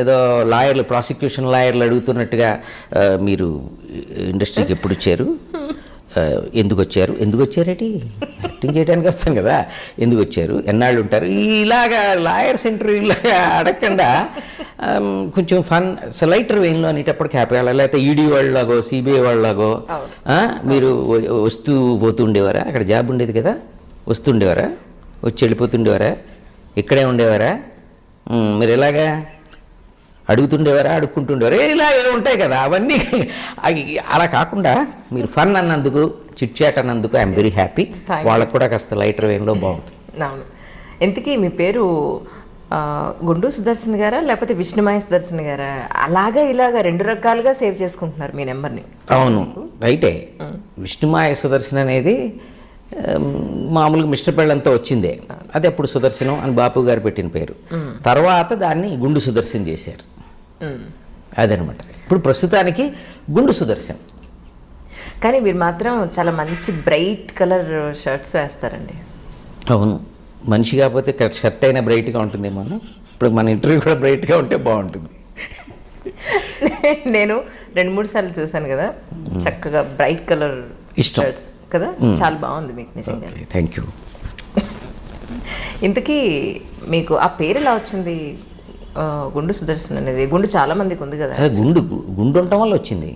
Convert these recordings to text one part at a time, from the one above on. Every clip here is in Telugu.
ఏదో లాయర్లు ప్రాసిక్యూషన్ లాయర్లు అడుగుతున్నట్టుగా మీరు ఇండస్ట్రీకి ఎప్పుడు వచ్చారు? ఎందుకు వచ్చారు? ఎందుకు వచ్చారేటి? యాక్టింగ్ చేయడానికి వస్తాం కదా. ఎందుకు వచ్చారు? ఎన్నాళ్ళు ఉంటారు? ఇలాగా లాయర్స్ ఇంటర్వ్యూ అడగకుండా కొంచెం ఫన్ లైటర్ వెయిన్లో అనేటప్పటికి హ్యాపీ లేకపోతే ఈడీ వాళ్ళలాగో సిబిఐ వాళ్ళలాగో మీరు వస్తూ పోతుండేవారా అక్కడ జాబ్ ఉండేది కదా. వస్తుండేవారా వచ్చి వెళ్ళిపోతుండేవారా ఇక్కడే ఉండేవారా? మీరు ఎలాగా అడుగుతుండేవారా అడుక్కుంటుండేవారా? ఇలా ఉంటాయి కదా అవన్నీ. అవి అలా కాకుండా మీరు ఫన్ అన్నందుకు చిట్ చాట్ అన్నందుకు ఐఎమ్ వెరీ హ్యాపీ. వాళ్ళకు కూడా కాస్త లైటర్ వేన్లో బాగుంటుంది. అవును. ఇంతకీ మీ పేరు గుండు సుదర్శన్ గారా లేకపోతే విష్ణుమాయ సుదర్శన్ గారా? అలాగా ఇలాగా రెండు రకాలుగా సేవ్ చేసుకుంటున్నారు మీ నెంబర్ని. అవును. రైటే. విష్ణుమాయ సుదర్శన్ అనేది మామూలుగా మిస్టర్ పెళ్ళంతా వచ్చిందే. అది అప్పుడు సుదర్శనం అని బాపు గారు పెట్టిన పేరు. తర్వాత దాన్ని గుండు సుదర్శన్ చేశారు. అదనమాట. ఇప్పుడు ప్రస్తుతానికి గుండు సుదర్శన్. కానీ మీరు మాత్రం చాలా మంచి బ్రైట్ కలర్ షర్ట్స్ వేస్తారండి. అవును. మనిషి కాకపోతే షర్ట్ అయినా బ్రైట్గా ఉంటుందేమో ఇప్పుడు మన ఇంటర్వ్యూ కూడా బ్రైట్గా ఉంటే బాగుంటుంది. నేను రెండు మూడు సార్లు చూశాను కదా. చక్కగా బ్రైట్ కలర్. షర్ట్స్ కదా? చాలా బాగుంది మీకు నిజంగా థ్యాంక్ యూ ఇంతకీ మీకు ఆ పేరు ఎలా వచ్చింది? గుండు సుదర్శన్ అనేది. గుండు చాలా మందికి ఉంది కదా. అదే గుండు గుండు ఉండటం వల్ల వచ్చింది.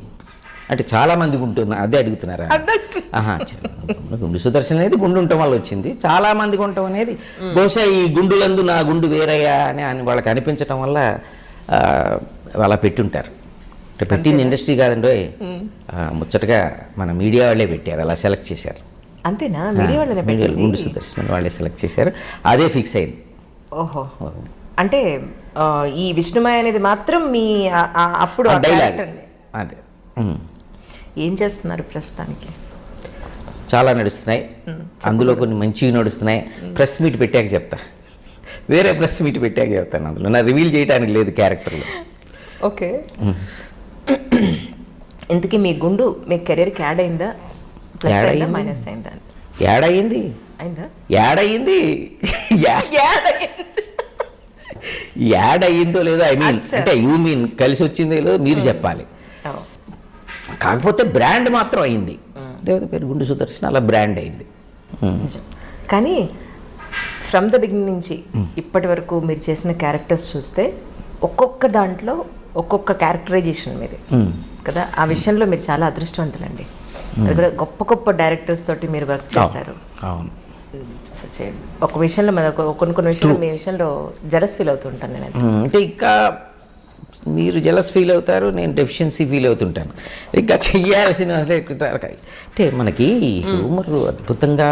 అంటే చాలా మంది గుంటున్నా అదే అడుగుతున్నారా? గుండు సుదర్శన్ అనేది గుండు ఉండటం వల్ల వచ్చింది. చాలా మందికి ఉండటం అనేది బహుశా ఈ గుండులందు నా గుండు వేరయ్యా అని అని వాళ్ళకి అనిపించటం వల్ల అలా పెట్టుంటారు. అంటే పెట్టింది ఇండస్ట్రీ కాదండి ముచ్చటగా మన మీడియా వాళ్ళే పెట్టారు అలా సెలెక్ట్ చేశారు. అంతేనా? మీడియా పెట్టింది? గుండు సుదర్శన్ వాళ్ళే సెలెక్ట్ చేశారు. అదే ఫిక్స్ అయింది. ఓహో. అంటే ఈ విష్ణుమయ అనేది మాత్రం మీ అప్పుడు. అదే. ఏం చేస్తున్నారు ప్రస్తుతానికి? చాలా నడుస్తున్నాయి. అందులో కొన్ని మంచివి నడుస్తున్నాయి. ప్రెస్ మీట్ పెట్టాక చెప్తా. వేరే ప్రెస్ మీట్ పెట్టాక చెప్తాను అందులో. నా రివీల్ చేయడానికి లేదు క్యారెక్టర్లో. ఓకే. ఇంతకీ మీ గుండు మీ కెరీర్కి యాడ్ అయిందా? ప్లస్ అయిందా అయింది. మైనస్ అయిందా? యాడయింది అయిందా. యాడయింది యా- యాడ్ అయింది. యాడ్ అయ్యిందో లేదో ఐ మీన్. అంటే యూ మీన్ కలిసి వచ్చిందో లేదో మీరు చెప్పాలి. ఓ, కాకపోతే బ్రాండ్ మాత్రం అయింది. దేవత పేరు గుండు సుదర్శన్ అలా బ్రాండ్ అయింది. నిజం. కానీ ఫ్రమ్ ద బిగినింగ్ నుంచి ఇప్పటి వరకు మీరు చేసిన క్యారెక్టర్స్ చూస్తే ఒక్కొక్క దాంట్లో ఒక్కొక్క క్యారెక్టరైజేషన్ మీది. కదా? ఆ విషయంలో మీరు చాలా అదృష్టవంతులండి. అది కూడా గొప్ప గొప్ప డైరెక్టర్స్ తోటి మీరు వర్క్ చేశారు. అవును. ఒక విషయంలో మన కొన్ని కొన్ని విషయాలు మీ విషయంలో జలస్ ఫీల్ అవుతుంటాను నేను అంటే ఇంకా మీరు జలస్ ఫీల్ అవుతారు నేను డెఫిషియన్సీ ఫీల్ అవుతుంటాను. ఇంకా చెయ్యాల్సిన అసలు అంటే మనకి హ్యూమర్ అద్భుతంగా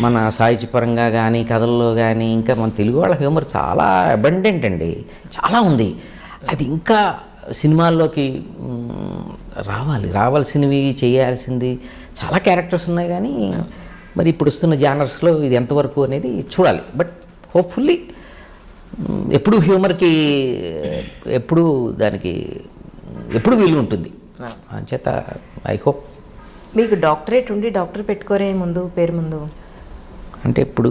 మన సాహిత్యపరంగా కానీ కథల్లో కానీ ఇంకా మన తెలుగు వాళ్ళ హ్యూమర్ చాలా అబండెంట్ అండి. చాలా ఉంది. అది ఇంకా సినిమాల్లోకి రావాలి. రావాల్సినవి చేయాల్సింది చాలా క్యారెక్టర్స్ ఉన్నాయి కానీ మరి ఇప్పుడు వస్తున్న జానర్స్లో ఇది ఎంతవరకు అనేది చూడాలి. బట్ హోప్ఫుల్లీ ఎప్పుడు హ్యూమర్కి ఎప్పుడు దానికి ఎప్పుడు వీలు ఉంటుంది. అంచేత ఐ హోప్. మీకు డాక్టరేట్ ఉండి డాక్టర్ పెట్టుకోరే ముందు పేరు ముందు? అంటే ఇప్పుడు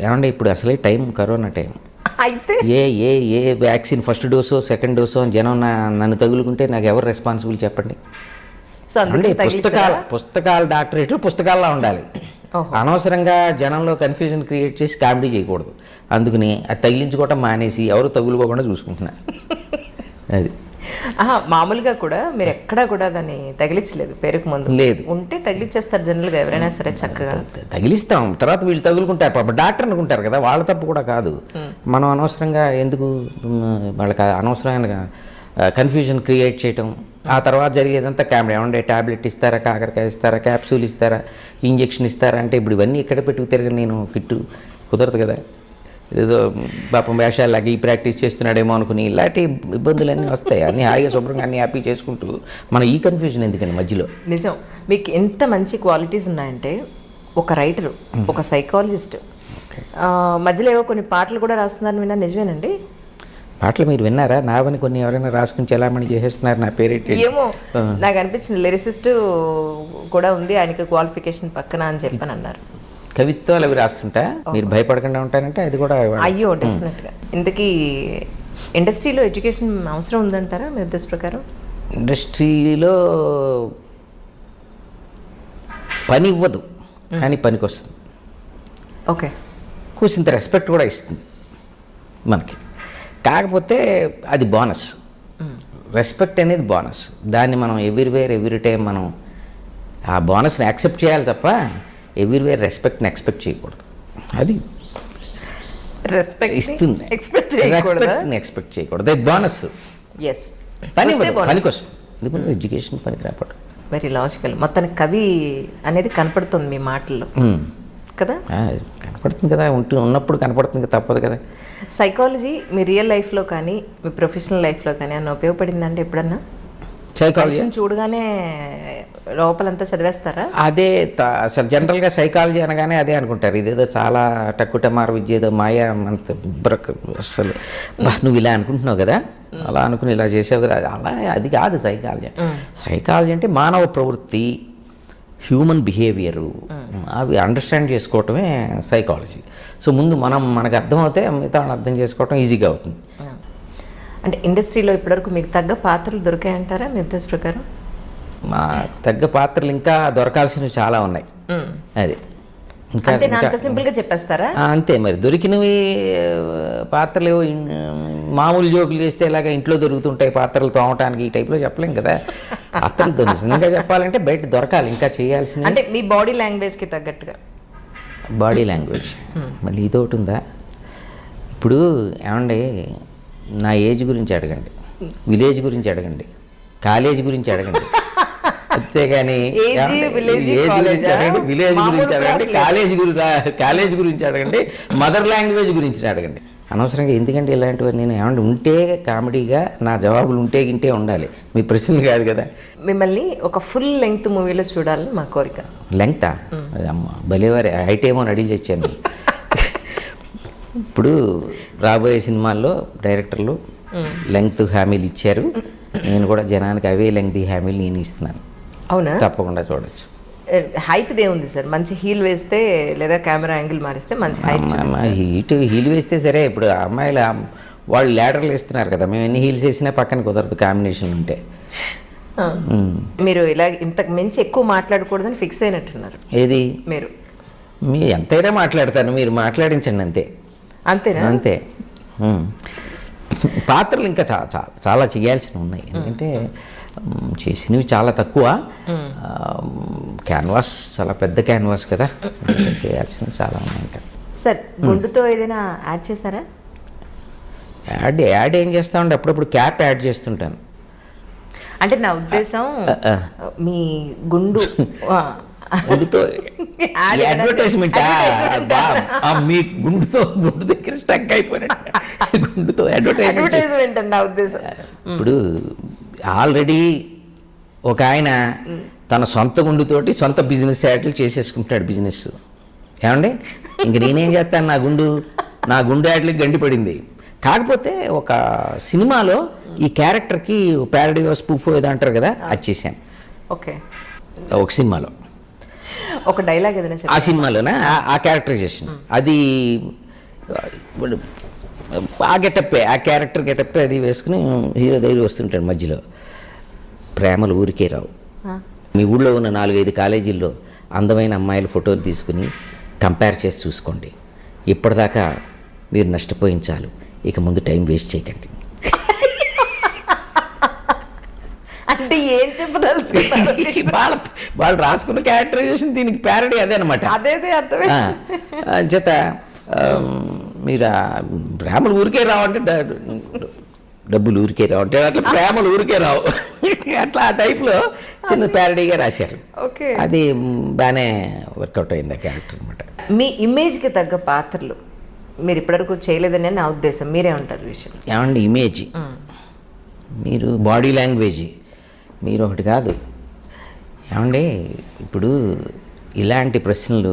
ఏమంటే ఇప్పుడు అసలే టైం కరోనా టైం. అయితే? ఏ ఏ ఏ వ్యాక్సిన్ ఫస్ట్ డోసో సెకండ్ డోసో అని జనం నా నన్ను తగులుకుంటే నాకు ఎవరు రెస్పాన్సిబుల్ చెప్పండి? సో అంటే అందుకే పుస్తకాల? పుస్తకాల డాక్టరేట్ పుస్తకాల్లో ఉండాలి. అనవసరంగా జనంలో కన్ఫ్యూజన్ క్రియేట్ చేసి కామెడీ చేయకూడదు. అందుకని అది తగిలించుకోవటం మానేసి ఎవరు తగులుకోకుండా చూసుకుంటున్నా అది. ఆహా, మామూలుగా కూడా మీరు ఎక్కడా కూడా దాన్ని తగిలించలేదు పేరుకు ముందు. లేదు. ఉంటే తగిలిచ్చేస్తారు జనరల్గా ఎవరైనా సరే చక్కగా. తగిలిస్తాం. తర్వాత వీళ్ళు తగులుకుంటారు. పాప డాక్టర్ అనుకుంటారు కదా వాళ్ళ తప్పు కూడా కాదు. మనం అనవసరంగా ఎందుకు వాళ్ళకి అనవసరమైన కన్ఫ్యూజన్ క్రియేట్ చేయటం ఆ తర్వాత జరిగేదంతా కామెడీ ఏమంటే ట్యాబ్లెట్ ఇస్తారా కాకరకాయ ఇస్తారా క్యాప్సూల్ ఇస్తారా ఇంజెక్షన్ ఇస్తారా? అంటే ఇప్పుడు ఇవన్నీ ఎక్కడ పెట్టుకు తిరగని నేను? కిట్టు కుదరదు కదా. ఏదో పాపం వేషాలకి ఈ ప్రాక్టీస్ చేస్తున్నాడేమో అనుకుని ఇలాంటి ఇబ్బందులన్నీ వస్తాయి. అన్నీ హాయిగా శుభ్రంగా అన్నీ హ్యాపీ చేసుకుంటూ మన ఈ కన్ఫ్యూజన్ ఎందుకండి మధ్యలో? నిజం. మీకు ఎంత మంచి క్వాలిటీస్ ఉన్నాయంటే ఒక రైటర్ ఒక సైకాలజిస్ట్ మధ్యలో ఏవో కొన్ని పాటలు కూడా రాస్తున్నారని విన్నా. నిజమేనండి? పాటలు మీరు విన్నారా? నావని కొన్ని ఎవరైనా రాసుకుని చలామణి చేసేస్తున్నారు నా పేరేంటి? ఏమో నాకు అనిపించింది లిరిసిస్ట్ కూడా ఉంది ఆయనకి క్వాలిఫికేషన్ పక్కన అని చెప్పని అన్నారు. కవిత్వాలు అవి రాస్తుంటా? మీరు భయపడకుండా ఉంటానంటే అది కూడా అయ్యో డెఫినెట్గా ఇంతకీ ఇండస్ట్రీలో ఎడ్యుకేషన్ అవసరం ఉందంటారా మీ ఉద్దేశ ప్రకారం? ఇండస్ట్రీలో పని ఇవ్వదు కానీ పనికి వస్తుంది ఓకే. కూసింత రెస్పెక్ట్ కూడా ఇస్తుంది మనకి. కాకపోతే అది బోనస్. రెస్పెక్ట్ అనేది బోనస్. దాన్ని మనం ఎవ్రీవేర్ ఎవ్రీ టైం మనం ఆ బోనస్ని యాక్సెప్ట్ చేయాలి తప్ప ఎవ్రీవేర్ రెస్పెక్ట్ని ఎక్స్పెక్ట్ చేయకూడదు. అది రెస్పెక్ట్ ఇస్తుంది. ఎక్స్పెక్ట్ చేయకూడదా? రెస్పెక్ట్ని ఎక్స్పెక్ట్ చేయకూడదు. అది బోనస్. ఎస్ పని పనికి వస్తుంది ఎడ్యుకేషన్ పనికి రాపడు వెరీ లాజికల్ మొత్తానికి కవి అనేది కనపడుతుంది మీ మాటల్లో. కదా? కనపడుతుంది కదా ఉంటూ ఉన్నప్పుడు కనపడుతుంది కదా, తప్పదు కదా. సైకాలజీ మీ రియల్ లైఫ్లో కానీ మీ ప్రొఫెషనల్ లైఫ్లో కానీ అన్న ఉపయోగపడిందంటే ఎప్పుడన్నా? సైకాలజీ చూడగానే లోపలంతా చదివేస్తారా? అదే అసలు జనరల్గా సైకాలజీ అనగానే అదే అనుకుంటారు. ఇదేదో చాలా టక్కుటమార విద్య ఏదో మాయా అంత బ్రక్ అసలు నువ్వు ఇలా అనుకుంటున్నావు కదా? అలా అనుకుని ఇలా చేసావు కదా? అలా అది కాదు సైకాలజీ సైకాలజీ అంటే మానవ ప్రవృత్తి. Human behaviour. అవి అండర్స్టాండ్ చేసుకోవటమే సైకాలజీ. సో ముందు మనం మనకు అర్థమవుతే మిగతా అర్థం చేసుకోవటం ఈజీగా అవుతుంది. అంటే ఇండస్ట్రీలో ఇప్పటివరకు మీకు తగ్గ పాత్రలు దొరికాయంటారా మీ ఉద్దేశ ప్రకారం? మా తగ్గ పాత్రలు ఇంకా దొరకాల్సినవి చాలా ఉన్నాయి. అది. అంతే ఇంకా అంత సింపుల్గా చెప్పేస్తారా అంతే మరి. దొరికినవి పాత్రలు మామూలు జోకులు చేస్తే ఇలాగ ఇంట్లో దొరుకుతుంటాయి పాత్రలు తోమటానికి ఈ టైప్లో చెప్పలేం కదా. దొరికి నిజంగా చెప్పాలంటే బయట దొరకాలి ఇంకా చేయాల్సిన అంటే మీ బాడీ లాంగ్వేజ్కి తగ్గట్టుగా. Body language. మళ్ళీ ఇదొకటి ఉందా? ఇప్పుడు ఏమండి నా ఏజ్ గురించి అడగండి. విలేజ్ గురించి అడగండి. కాలేజ్ గురించి అడగండి. అంతేగాని విలేజ్ గురించి అడగండి. కాలేజ్ గురించి కాలేజ్ గురించి అడగండి మదర్ లాంగ్వేజ్ గురించి అడగండి. అనవసరంగా ఎందుకంటే ఇలాంటివి నేను ఏమంటే ఉంటే కామెడీగా నా జవాబులు ఉంటే గింటే ఉండాలి. మీ ప్రశ్నలు కాదు కదా. మిమ్మల్ని ఒక ఫుల్ లెంగ్త్ మూవీలో చూడాలని మా కోరిక. లెంగ్తా? అమ్మ భలేవారి హైట్ ఏమో అని అడిగి తెచ్చాను. ఇప్పుడు రాబోయే సినిమాల్లో డైరెక్టర్లు లెంగ్త్ హామీలు ఇచ్చారు. నేను కూడా జనానికి అవే లెంగ్త్ హామీలు నేను ఇస్తున్నాను. అవునా? తప్పకుండా చూడొచ్చు. హైట్ ఉంది సార్. మంచి హీల్ వేస్తే లేదా కెమెరా యాంగిల్ మారిస్తే మంచి హైట్ హీట్ హీల్ వేస్తే సరే ఇప్పుడు అమ్మాయిలు వాళ్ళు ల్యాడర్లు వేస్తున్నారు కదా మేము ఎన్ని హీల్స్ వేసినా పక్కన కుదరదు కాంబినేషన్ ఉంటే. మీరు ఇలా ఇంతకు మించి ఎక్కువ మాట్లాడకూడదని ఫిక్స్ అయినట్టున్నారు. ఏది? మీరు. మీ ఎంతైనా మాట్లాడతాను మీరు మాట్లాడించండి అంతే. అంతేనా? అంతే. పాత్రలు ఇంకా చాలా చాలా చేయాల్సినవి ఉన్నాయి. ఎందుకంటే చేసినవి చాలా తక్కువ. క్యాన్వాస్ చాలా పెద్ద క్యాన్వాస్ కదా. చేయాల్సినవి చాలా ఉన్నాయి ఇంకా. సార్ గుండుతో ఏదైనా యాడ్ చేశారా? యాడ్ యాడ్ ఏం చేస్తామంటే అప్పుడప్పుడు క్యాప్ యాడ్ చేస్తుంటాను. అంటే నా ఉద్దేశం మీ గుండు గుండుతో అడ్వర్టైజ్మెంట్. మీ గుండుతో గుండు దగ్గర స్టక్ అయిపోయినట్టు. గుండుతో అడ్వర్టైజ్మెంట్ అడ్వర్టైజ్మెంట్ అండి నా ఉద్దేశం. ఇప్పుడు ఆల్రెడీ ఒక ఆయన తన సొంత గుండుతోటి సొంత బిజినెస్ యాడ్లు చేసేసుకుంటున్నాడు బిజినెస్. ఏమండి? ఇంక నేనేం చేస్తాను? నా గుండు నా గుండు యాడ్లకి గండి పడింది. కాకపోతే ఒక సినిమాలో ఈ క్యారెక్టర్కి ప్యారడీ స్పూఫ్ ఏదో అంటారు కదా అది చేశాను. ఓకే. ఒక సినిమాలో. ఒక డైలాగ్ ఏదైనా ఆ సినిమాలోనే? ఆ- ఆ క్యారెక్టరైజేషన్. అది ఆ గెటప్పే ఆ క్యారెక్టర్ గెటప్పే అది వేసుకుని హీరో దగ్గర వస్తుంటాడు మధ్యలో. ప్రేమలు ఊరికే రావు. మీ ఊళ్ళో ఉన్న నాలుగైదు కాలేజీల్లో అందమైన అమ్మాయిల ఫోటోలు తీసుకుని కంపేర్ చేసి చూసుకోండి. ఇప్పటిదాకా మీరు నష్టపోయించాలు ఇక ముందు టైం వేస్ట్ చేయకండి. అంటే ఏం చెప్పదలుచుకున్నారు? వాళ్ళ వాళ్ళు రాసుకున్న క్యారెక్టరైజేషన్ దీనికి ప్యారడీ అదే అనమాట అదేదే అర్థమే. ఆ, మీరు ప్రేమలు ఊరికే రావు అంటే డ- డబ్బులు ఊరికే రావు. అంటే అట్లా ప్రేమలు ఊరికే రావు. అట్లా ఆ టైప్లో చిన్న ప్యారడీగా రాశారు. ఓకే. అది బాగానే వర్కౌట్ అయింది ఆ క్యారెక్టర్ అనమాట మీ ఇమేజ్కి తగ్గ పాత్రలు మీరు ఇప్పటివరకు చేయలేదని నా ఉద్దేశం. మీరే ఉంటారు విషయం. ఏమండి ఇమేజ్ మీరు బాడీ లాంగ్వేజ్ మీరు ఒకటి కాదు. ఏమండి ఇప్పుడు ఇలాంటి ప్రశ్నలు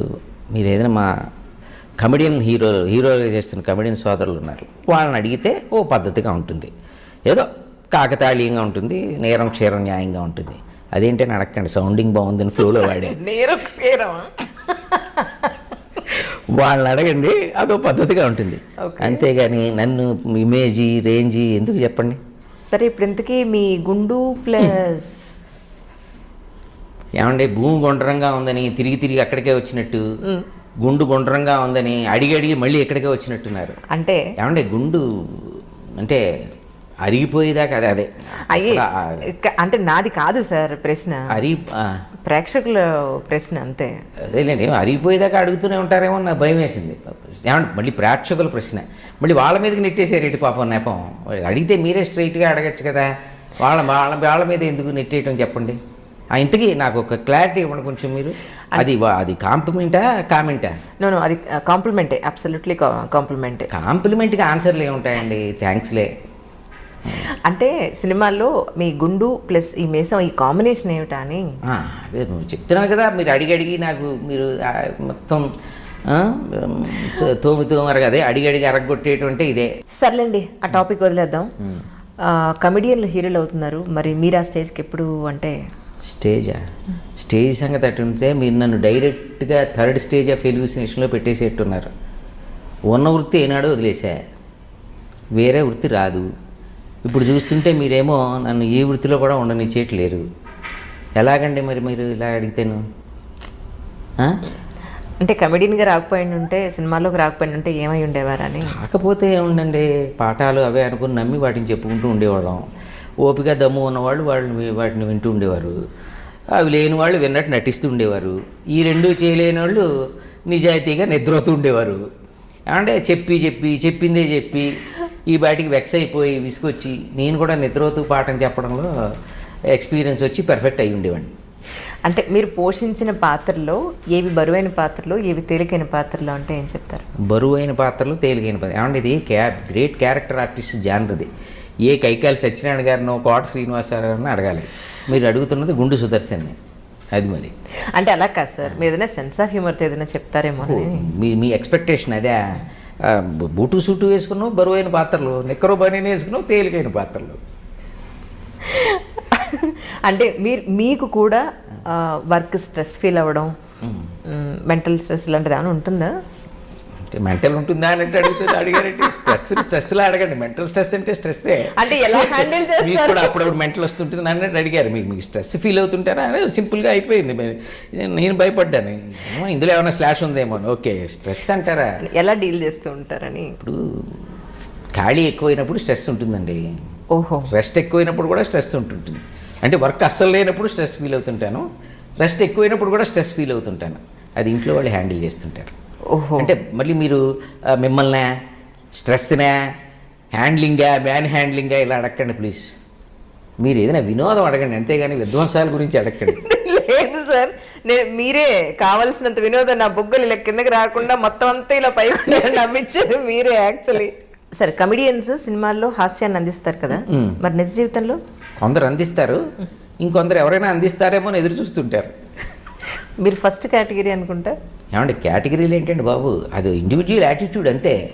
మీరు ఏదైనా మా కమెడియన్ హీరో హీరోగా చేస్తున్న కమెడియన్ సోదరులు ఉన్నారు. వాళ్ళని అడిగితే ఓ పద్ధతిగా ఉంటుంది. ఏదో కాకతాళీయంగా ఉంటుంది నేరం క్షీరం న్యాయంగా ఉంటుంది. అదేంటి అని అడగండి సౌండింగ్ బాగుందని ఫ్లోలో వాడే నేరం నేరం వాళ్ళని అడగండి అదో పద్ధతిగా ఉంటుంది. అంతేగాని నన్ను ఇమేజీ రేంజీ ఎందుకు చెప్పండి? సరే ఇప్పుడు ఇంతకీ మీ గుండు ప్లస్ ఏమంటే భూమి గుండ్రంగా ఉందని తిరిగి తిరిగి అక్కడికే వచ్చినట్టు గుండు గుండ్రంగా ఉందని అడిగి అడిగి మళ్ళీ ఇక్కడికే వచ్చినట్టున్నారు. అంటే? ఏమంటే గుండు అంటే అరిగిపోయేదాకా అదే అదే. అయ్యే అంటే నాది కాదు సార్ ప్రశ్న. అరి ప్రేక్షకుల ప్రశ్న అంతే. అదేలేండి ఏమో అరిగిపోయేదాకా అడుగుతూనే ఉంటారేమో నా భయం వేసింది. ఏమంటే మళ్ళీ ప్రేక్షకుల ప్రశ్న. మళ్ళీ వాళ్ళ మీదకి నెట్టేసారు ఇటు పాపం నెపం? అడిగితే మీరే స్ట్రైట్గా అడగచ్చు కదా. వాళ్ళ వాళ్ళ వాళ్ళ మీద ఎందుకు నెట్టేయటం చెప్పండి? ఆ, ఇంతకీ నాకు ఒక క్లారిటీ ఇవ్వండి కొంచెం మీరు. అది అది కాంప్లిమెంటా కామెంటా? నో నో అది కాంప్లిమెంటే అబ్సల్యూట్లీ కాంప్లిమెంటే. కాంప్లిమెంట్గా ఆన్సర్లు ఏముంటాయండి? థ్యాంక్స్లే అంటే సినిమాల్లో మీ గుండు ప్లస్ ఈ మేసం ఈ కాంబినేషన్ ఏమిటా అని? అదే నువ్వు చెప్తున్నావు కదా మీరు అడిగి అడిగి నాకు మీరు మొత్తం తోమి తోమరు అదే అడిగి అడిగి అరగొట్టేటువంటి ఇదే. సర్లేండి ఆ టాపిక్ వదిలేద్దాం. కమెడియన్లు హీరోలు అవుతున్నారు. మరి మీరు ఆ స్టేజ్కి ఎప్పుడు అంటే? స్టేజా? స్టేజ్ సంగతి అటు ఉంటే మీరు నన్ను డైరెక్ట్గా థర్డ్ స్టేజ్ ఆఫ్ ఎలివినేషన్లో పెట్టేసేట్టున్నారు. ఉన్న వృత్తి ఏనాడు వదిలేసా వేరే వృత్తి రాదు. ఇప్పుడు చూస్తుంటే మీరేమో నన్ను ఈ వృత్తిలో కూడా ఉండనిచ్చేయట్లేరు ఎలాగండి మరి మీరు ఇలా అడిగితేను? అంటే కమెడియన్గా రాకపోయి ఉంటే సినిమాలోకి రాకపోయి ఉంటే ఏమై ఉండేవారని? కాకపోతే ఏముందండి పాఠాలు అవే అనుకుని నమ్మి వాటిని చెప్పుకుంటూ ఉండేవాళ్ళం. ఓపిక దమ్ము ఉన్నవాళ్ళు వాళ్ళు వాటిని వింటూ ఉండేవారు. అవి లేని వాళ్ళు విన్నట్టు నటిస్తూ ఉండేవారు. ఈ రెండు చేయలేని వాళ్ళు నిజాయితీగా నిద్రపోతూ ఉండేవారు. అంటే చెప్పి చెప్పి చెప్పిందే చెప్పి ఈ బాటికి వెక్స్ అయిపోయి విసుకొచ్చి నేను కూడా నిద్రపోతూ పాఠం చెప్పడంలో ఎక్స్పీరియన్స్ వచ్చి పర్ఫెక్ట్ అయి ఉండేవాడిని. అంటే మీరు పోషించిన పాత్రలో ఏవి బరువైన పాత్రలు ఏవి తేలికైన పాత్రలు అంటే ఏం చెప్తారు? బరువైన పాత్రలు తేలికైన పాత్ర. ఏమంటే ఇది? క్యా గ్రేట్ క్యారెక్టర్ ఆర్టిస్ట్ జానర్ది ఏ కైకాలి సత్యనారాయణ గారినో కోట శ్రీనివాసరావు అడగాలి. మీరు అడుగుతున్నది గుండు సుదర్శన్ని. అది మరి. అంటే అలా కాదు సార్. మీరు ఏదైనా సెన్స్ ఆఫ్ హ్యూమర్తో ఏదైనా చెప్తారేమో మీ మీ ఎక్స్పెక్టేషన్ అదే. బూటు సూటు వేసుకున్నావు బరువైన పాత్రలు నిక్కరు బనీని వేసుకున్నావు తేలికైన పాత్రలు. అంటే మీరు మీకు కూడా వర్క్ స్ట్రెస్ ఫీల్ అవ్వడం మెంటల్ స్ట్రెస్ లాంటిది ఏమైనా ఉంటుందా? అంటే మెంటల్ ఉంటుందా అని అడుగుతుంది అడిగారంటే స్ట్రెస్ స్ట్రెస్లా అడగండి. మెంటల్ స్ట్రెస్ అంటే స్ట్రెస్సే. అంటే ఎలా హ్యాండిల్ మీకు కూడా అప్పుడప్పుడు మెంటల్ వస్తుంటుంది అన్నట్టు అడిగారు. మీకు మీకు స్ట్రెస్ ఫీల్ అవుతుంటారా అని సింపుల్గా అయిపోయింది. నేను భయపడ్డాను. ఇందులో ఏమైనా స్లాష్ ఉందేమో అని. ఓకే స్ట్రెస్ అంటారా? ఎలా డీల్ చేస్తూ ఉంటారని? ఇప్పుడు ఖాళీ ఎక్కువైనప్పుడు స్ట్రెస్ ఉంటుందండి. ఓహో. రెస్ట్ ఎక్కువైనప్పుడు కూడా స్ట్రెస్ ఉంటుంటుంది. అంటే వర్క్ అస్సలు లేనప్పుడు స్ట్రెస్ ఫీల్ అవుతుంటాను. రెస్ట్ ఎక్కువైనప్పుడు కూడా స్ట్రెస్ ఫీల్ అవుతుంటాను. అది ఇంట్లో వాళ్ళు హ్యాండిల్ చేస్తుంటారు. అంటే మళ్ళీ మీరు మిమ్మల్ని స్ట్రెస్నే హ్యాండ్లింగా మ్యాన్ హ్యాండ్లింగా ఇలా అడగండి ప్లీజ్. మీరు ఏదైనా వినోదం అడగండి అంతేగాని విధ్వంసాల గురించి అడగండి లేదు సార్ నేను మీరే కావలసినంత వినోదం నా బొగ్గలు ఇలా కిందకి రాకుండా మొత్తం అంతా ఇలా పైకి నమ్మించారు మీరే యాక్చువల్లీ. సరే కమెడియన్స్ సినిమాల్లో హాస్యాన్ని అందిస్తారు కదా మరి నిజ జీవితంలో? కొందరు అందిస్తారు ఇంకొందరు ఎవరైనా అందిస్తారేమో అని ఎదురు చూస్తుంటారు. మీరు ఫస్ట్ కేటగిరీ అనుకుంటా? ఏమంటే కేటగిరీలు ఏంటండి బాబు? అది ఇండివిజువల్ యాటిట్యూడ్ అంతే.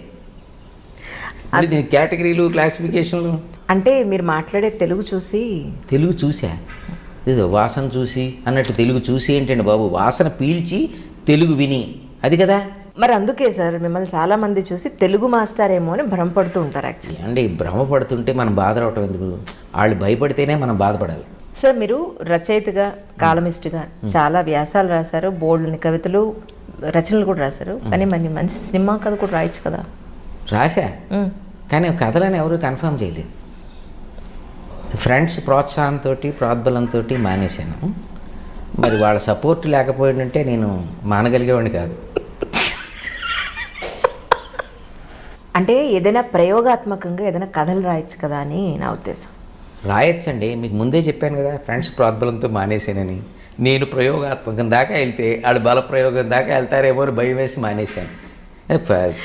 దీనికి కేటగిరీలు క్లాసిఫికేషన్లు అంటే మీరు మాట్లాడే తెలుగు చూసి తెలుగు చూసా? ఏదో వాసన చూసి అన్నట్టు తెలుగు చూసి ఏంటండి బాబు? వాసన పీల్చి తెలుగు విని. అది కదా? మరి అందుకే సార్ మిమ్మల్ని చాలా మంది చూసి తెలుగు మాస్టర్ ఏమో అని భ్రమపడుతూ ఉంటారు యాక్చువల్లీ అంటే భ్రమపడుతుంటే మనం బాధపడటం ఎందుకు? వాళ్ళు భయపడితేనే మనం బాధపడాలి. సార్ మీరు రచయితగా కాలమిస్ట్గా చాలా వ్యాసాలు రాశారు బోల్డ్ని కవితలు రచనలు కూడా రాశారు. కానీ మరి మంచి సినిమా కథ కూడా రాయొచ్చు కదా. రాశా. కానీ కథలని ఎవరు కన్ఫర్మ్ చేయలేదు. ఫ్రెండ్స్ ప్రోత్సాహంతో ప్రోద్బలంతో మానేశాను. మరి వాళ్ళ సపోర్ట్ లేకపోయిందంటే నేను మానగలిగేవాడిని కాదు. అంటే ఏదైనా ప్రయోగాత్మకంగా ఏదైనా కథలు రాయొచ్చు కదా అని నా ఉద్దేశం. రాయొచ్చండి. మీకు ముందే చెప్పాను కదా ఫ్రెండ్స్ ప్రోద్బలంతో మానేశానని. నేను ప్రయోగాత్మకం దాకా వెళ్తే వాళ్ళు బల ప్రయోగం దాకా వెళ్తారేమో అని భయం వేసి మానేశాను.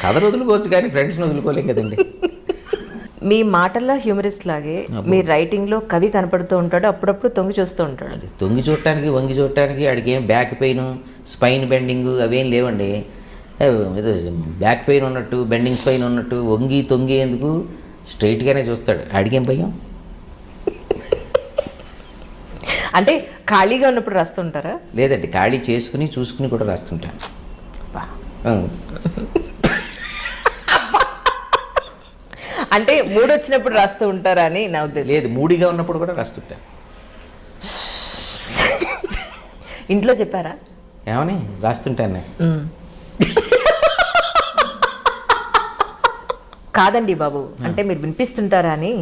కథను వదులుకోవచ్చు కానీ ఫ్రెండ్స్ని వదులుకోలేం కదండి. మీ మాటల్లో హ్యూమరిస్ట్ లాగే మీ రైటింగ్లో కవి కనపడుతూ ఉంటాడు అప్పుడప్పుడు తొంగి చూస్తూ ఉంటాడు. తొంగి చూడటానికి వంగి చూడటానికి ఏం బ్యాక్ పెయిన్ స్పైన్ బెండింగ్ అవేం లేవండి. ఏదో బ్యాక్ పెయిన్ ఉన్నట్టు బెండింగ్ స్పైన్ ఉన్నట్టు వంగి తొంగి ఎందుకు స్ట్రైట్గానే చూస్తాడు. ఆడికేం భయం? అంటే ఖాళీగా ఉన్నప్పుడు రాస్తుంటారా? లేదండి ఖాళీ చేసుకుని చూసుకుని కూడా రాస్తుంటాను. అంటే మూడు వచ్చినప్పుడు రాస్తూ ఉంటారా అని నా ఉద్దేశం. లేదు మూడిగా ఉన్నప్పుడు కూడా రాస్తుంటా ఇంట్లో చెప్పారా? ఏమని? రాస్తుంటాను. నేను. కాదండి బాబు అంటే మీరు వినిపిస్తుంటారా అని?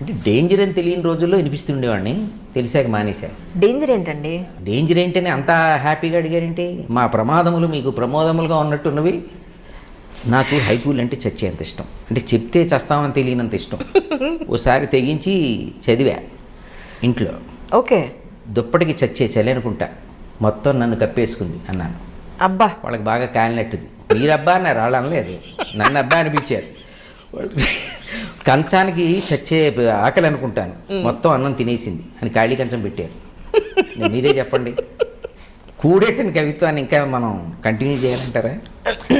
అంటే డేంజర్ అని తెలియని రోజుల్లో వినిపిస్తుండేవాడిని తెలిసాక మానేశా. డేంజర్ ఏంటండి? డేంజర్ ఏంటని అంత హ్యాపీగా అడిగారేంటి? మా ప్రమాదములు మీకు ప్రమోదములుగా ఉన్నట్టున్నవి. నాకు హైకూలు అంటే చచ్చేంత ఇష్టం. అంటే చెప్తే చస్తామని తెలియనంత ఇష్టం. ఓసారి తెగించి చదివా ఇంట్లో. ఓకే. దుప్పటికి చచ్చే చలి అనుకుంటా. మొత్తం నన్ను కప్పేసుకుంది అన్నాను. అబ్బా. వాళ్ళకి బాగా కాలినట్టుంది. మీరబ్బా అన్నారు. వాళ్ళు అనలేదు. నన్ను అబ్బా అనిపించారు. కంచానికి చచ్చే ఆకలి అనుకుంటాను. మొత్తం అన్నం తినేసింది. అని ఖాళీ కంచం పెట్టారు. మీరే చెప్పండి. కూడెట్టిన కవిత్వాన్ని ఇంకా మనం కంటిన్యూ చేయాలంటారా?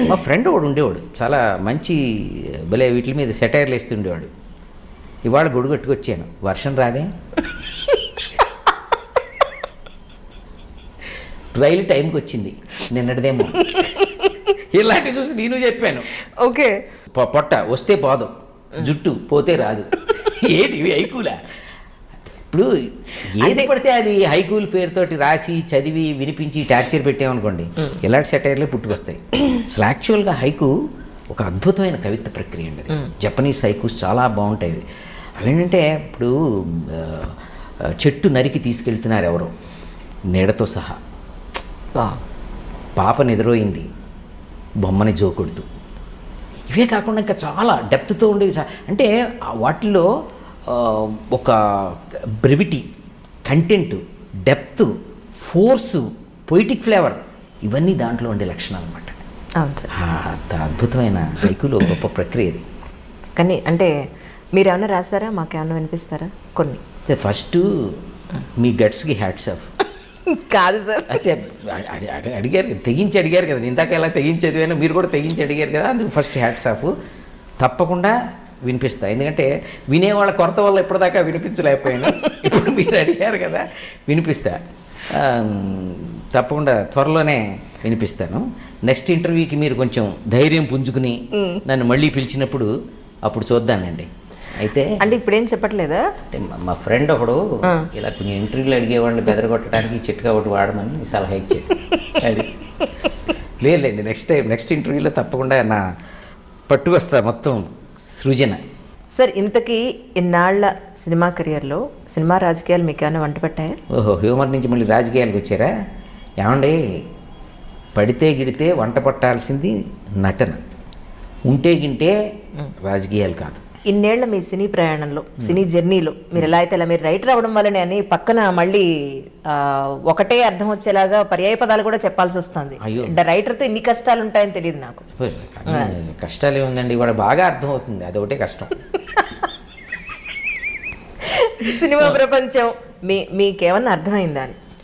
మా ఫ్రెండ్ ఒకడు ఉండేవాడు. చాలా మంచి భలే వీటి మీద సెటైర్లు వేస్తుండేవాడు ఇవాళ గొడుగు కట్టుకొచ్చాను. వర్షం రాదే? రైలు టైంకి వచ్చింది. నిన్నటిదేమో. ఇలాంటివి చూసి నేను చెప్పాను. ఓకే. పొట్ట వస్తే పోదు. జుట్టు పోతే రాదు. ఏది? ఇవి హైకూలా. ఇప్పుడు ఏది పడితే అది హైకూల్ పేరుతోటి రాసి చదివి వినిపించి టార్చర్ పెట్టామనుకోండి ఇలాంటి సెటైర్లే పుట్టుకొస్తాయి? అసలు యాక్చువల్గా హైకు ఒక అద్భుతమైన కవిత్వ ప్రక్రియ అండి అది. జపనీస్ హైకూస్ చాలా బాగుంటాయి అవేంటంటే ఇప్పుడు చెట్టు నరికి తీసుకెళ్తున్నారు ఎవరో. నీడతో సహా. పాప నిద్రోయింది బొమ్మని జోకొడుతూ ఇవే కాకుండా ఇంకా చాలా డెప్త్తో ఉండేవి చా- అంటే ఆ, ఒక brevity content depth force poetic flavour ఇవన్నీ దాంట్లో ఉండే లక్షణాలు అనమాట అంత అద్భుతమైన హైకులో గొప్ప ప్రక్రియ ఇది. కానీ అంటే మీరు ఏమైనా రాసారా? మాకేమైనా వినిపిస్తారా? కొన్ని. ఫస్ట్ మీ గట్స్కి హ్యాట్స్ ఆఫ్. కాదు సార్. అడి- అడిగారు కదా, తెగించి అడిగారు కదా. ఇందాక ఎలా తెగించి చదివానో మీరు కూడా తెగించి అడిగారు కదా అందుకు ఫస్ట్ హ్యాట్స్ ఆఫ్ తప్పకుండా వినిపిస్తా. ఎందుకంటే వినేవాళ్ళ కొరత వల్ల ఇప్పటిదాకా వినిపించలేకపోయాను. ఇప్పుడు మీరు అడిగారు కదా వినిపిస్తా. తప్పకుండా త్వరలోనే వినిపిస్తాను. నెక్స్ట్ ఇంటర్వ్యూకి మీరు కొంచెం ధైర్యం పుంజుకుని నన్ను మళ్ళీ పిలిచినప్పుడు అప్పుడు చూద్దానండి. అయితే అంటే ఇప్పుడేం చెప్పట్లేదా? అంటే మా- ఫ్రెండ్ ఒకడు ఇలా కొంచెం ఇంటర్వ్యూలు అడిగేవాళ్ళని బెదరగొట్టడానికి ఈ చిట్కా ఒకటి వాడమని సలహా ఇచ్చాడు. అది. లేదులేండి నెక్స్ట్ టైం నెక్స్ట్ ఇంటర్వ్యూలో తప్పకుండా నా పట్టుకొస్తా మొత్తం సృజన. సార్ ఇంతకీ ఇన్నాళ్ళ సినిమా కెరియర్లో సినిమా రాజకీయాలు మీకు ఏమైనా వంట పెట్టాయా? ఓహో హ్యూమర్ నుంచి మళ్ళీ రాజకీయాలకు వచ్చారా? ఏమండి పడితే గిడితే వంట పట్టాల్సింది నటన. ఉంటే గింటే రాజకీయాలు కాదు. ఇన్నేళ్ళ మీ సినీ ప్రయాణంలో సినీ జర్నీలో మీరు ఎలా అయితే అలా మీరు రైటర్ అవడం వల్లనే అని పక్కన మళ్ళీ ఒకటే అర్థం వచ్చేలాగా పర్యాయ పదాలు కూడా చెప్పాల్సి వస్తుంది. అయ్యో. రైటర్తో ఇన్ని కష్టాలు ఉంటాయని తెలియదు నాకు. కష్టాలు ఏముందండి? కూడా బాగా అర్థమవుతుంది అదొకటే కష్టం. సినిమా ప్రపంచం మీ మీకేమన్నా అర్థమైందా అని?